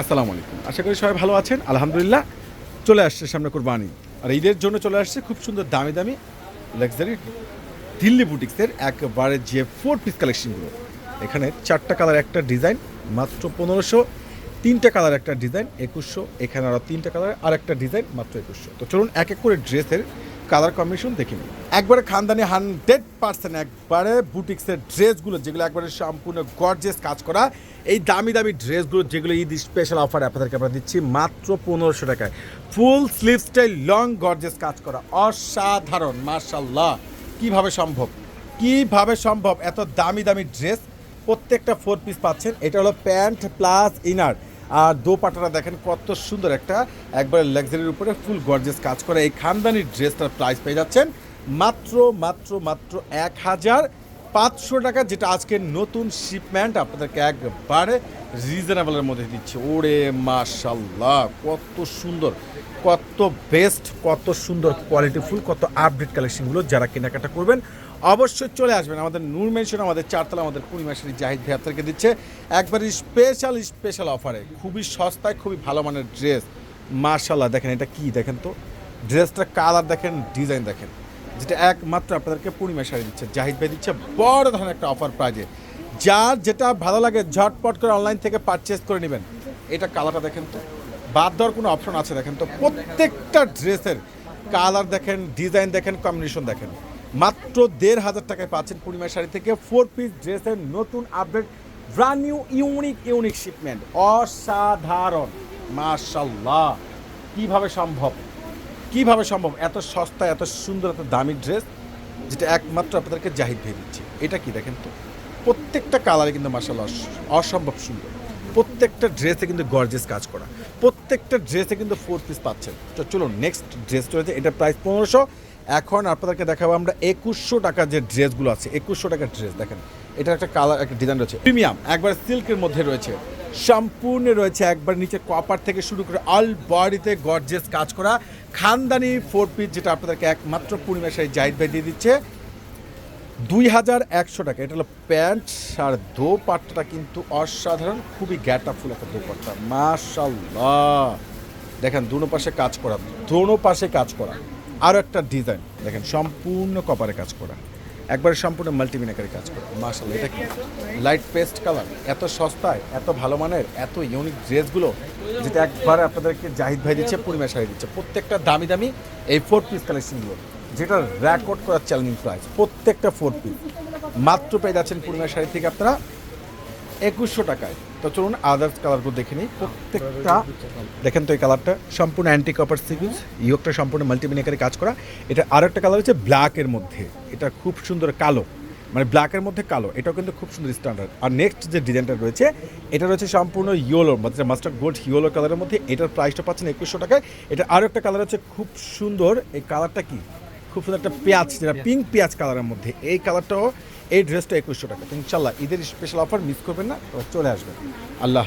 আসসালামু আলাইকুম। আশা করি সবাই ভালো আছেন। আলহামদুলিল্লাহ, চলে আসছে সামনে কোরবানি। আর ঈদের জন্য চলে আসছে খুব সুন্দর দামি দামি লাক্সারি দিল্লি বুটিক্সের একবারে যে ফোর পিস কালেকশনগুলো এখানে চারটা কালার একটা ডিজাইন মাত্র পনেরোশো। তিনটা কালার একটা ডিজাইন একুশশো। এখানে আরও তিনটা কালার আর একটা ডিজাইন মাত্র একুশশো। তো চলুন এক এক করে ড্রেসের কালার কম্বিনেশন দেখে নিই। একবারে খানদানি হান্ড্রেড পার্সেন্ট একবারে বুটিক্সের ড্রেসগুলো, যেগুলো একবারে সম্পূর্ণ গর্জেস কাজ করা। এই দামি দামি ড্রেসগুলো, যেগুলো ঈদ স্পেশাল অফার আপনাদেরকে আমরা দিচ্ছি মাত্র পনেরোশো টাকায়। Full sleeve style long gorgeous কাজ করা। অসাধারণ মার্শাল্লাহ কীভাবে সম্ভব? কীভাবে সম্ভব? এত দামি দামি ড্রেস প্রত্যেকটা ফোর পিস পাচ্ছেন। এটা হলো প্যান্ট প্লাস ইনার আর দোপাটাটা দেখেন কত সুন্দর একটা, একবারে লাক্সারির উপরে ফুল গর্জেস কাজ করে। এই খানদানি ড্রেসটার প্রাইস পেয়ে যাচ্ছেন মাত্র মাত্র মাত্র এক হাজার পাঁচশো টাকা, যেটা আজকে নতুন শিপমেন্ট আপনাদেরকে একবারে রিজনেবলের মধ্যে দিচ্ছে। ওরে মাশাল্লাহ কত সুন্দর, কত বেস্ট কত সুন্দর কোয়ালিটিফুল কত আপডেট কালেকশনগুলো যারা কেনাকাটা করবেন, অবশ্যই চলে আসবেন। আমাদের নূর মেনশন আমাদের চারতলা, আমাদের পূর্ণিমাশারি জাহিদ ভাই দিচ্ছে একবারে স্পেশাল স্পেশাল অফারে খুবই সস্তায়, খুবই ভালো মানের ড্রেস মার্শাল্লাহ দেখেন এটা কি দেখেন তো? ড্রেসটা কালার দেখেন ডিজাইন দেখেন। যেটা একমাত্র আপনাদেরকে পূর্ণিমা শাড়ি দিচ্ছে, জাহিদ ভাই দিচ্ছে বড় ধরনের একটা অফার প্রাইজে যার যেটা ভালো লাগে, ঝটপট করে অনলাইন থেকে পারচেস করে নেবেন। এটা কালারটা দেখেন তো। বাদ দেওয়ার কোনো অপশন আছে দেখেন তো। প্রত্যেকটা ড্রেসের কালার দেখেন ডিজাইন দেখেন কম্বিনেশন দেখেন। মাত্র দেড় হাজার টাকায় পাচ্ছেন পূর্ণিমা শাড়ি থেকে। ফোর পিস ড্রেসের নতুন update brand new unique unique shipment অসাধারণ। মাশাল্লাহ কীভাবে সম্ভব? কীভাবে সম্ভব? এত সস্তা, এত সুন্দর, এত দামি ড্রেস যেটা একমাত্র আপনাদেরকে জাহিদ ভেবে দিচ্ছে। এটা কি দেখেন তো? প্রত্যেকটা কালারে কিন্তু মাসাল্লাহ অসম্ভব সুন্দর। প্রত্যেকটা ড্রেসে কিন্তু গর্জেস কাজ করা। প্রত্যেকটা ড্রেসে কিন্তু ফোর পিস পাচ্ছেন। তো চলুন নেক্সট ড্রেস রয়েছে এটা প্রাইস পনেরোশো। এখন আপনাদেরকে দেখাবো আমরা একুশশো টাকার যে ড্রেসগুলো আছে। একুশশো টাকার ড্রেস দেখেন। এটা একটা কালার একটা ডিজাইন রয়েছে। প্রিমিয়াম একবার সিল্কের মধ্যে রয়েছে। সম্পূর্ণ রয়েছে একবার নিচে কপার থেকে শুরু করে অল বডিতে গর্জেস কাজ করা খানদানি ফোর পিস যেটা আপনাদেরকে একমাত্র পূর্ণিমা শাড়ি জাহিদ ভাই দিয়ে দিচ্ছে। দুই হাজার একশো টাকা। এটা হলো প্যান্ট আর দোপাট্টাটা কিন্তু অসাধারণ, খুবই গ্যাটাফুল একটা দোপাট্টা। মাশাল্লাহ দেখেন দুনো পাশে কাজ করা, দোনো পাশে কাজ করা। আরও একটা ডিজাইন দেখেন সম্পূর্ণ কপারে কাজ করা। একবারে সম্পূর্ণ মাল্টিমিনাকারে কাজ করে মাসাল এটা কি? লাইট পেস্ট কালার এত সস্তায়, এত ভালো মানের, এত ইউনিক ড্রেসগুলো যেটা একবার আপনাদেরকে জাহিদ ভাই দিচ্ছে পূর্ণিমা শাড়ি দিচ্ছে। প্রত্যেকটা দামি দামি এই ফোর পিস কালেকশনগুলো যেটা রেকর্ড করার চ্যালেঞ্জিং প্রাইস প্রত্যেকটা ফোর পিস মাত্র পেয়ে যাচ্ছেন পূর্ণিমা শাড়ি থেকে আপনারা একুশশো টাকায়। তো চলুন আদার্স কালারগুলো দেখে নিই। প্রত্যেকটা দেখেন তো এই কালারটা সম্পূর্ণ অ্যান্টি কপার সিগুজ ইয়োগটা সম্পূর্ণ মাল্টিমিনেকারে কাজ করা। এটা আরও একটা কালার হচ্ছে ব্ল্যাকের মধ্যে। এটা খুব সুন্দর কালো। মানে ব্ল্যাকের মধ্যে কালো। এটাও কিন্তু খুব সুন্দর স্ট্যান্ডার্ড আর নেক্সট যে ডিজাইনটা রয়েছে, এটা রয়েছে সম্পূর্ণ ইয়োলো মানে মাস্টার গোল্ড ইয়োলো কালারের মধ্যে। এটার প্রাইসটা পাচ্ছেন একুশশো টাকায়। এটা আরও একটা কালার হচ্ছে খুব সুন্দর। এই কালারটা কি? খুব সুন্দর একটা পেঁয়াজ, যেটা পিঙ্ক পেঁয়াজ কালারের মধ্যে। এই কালারটাও এই ড্রেসটা একুশশো টাকা। ইনশাল্লাহ ঈদের স্পেশাল অফার মিস করবেন না চলে আসবেন। আল্লাহ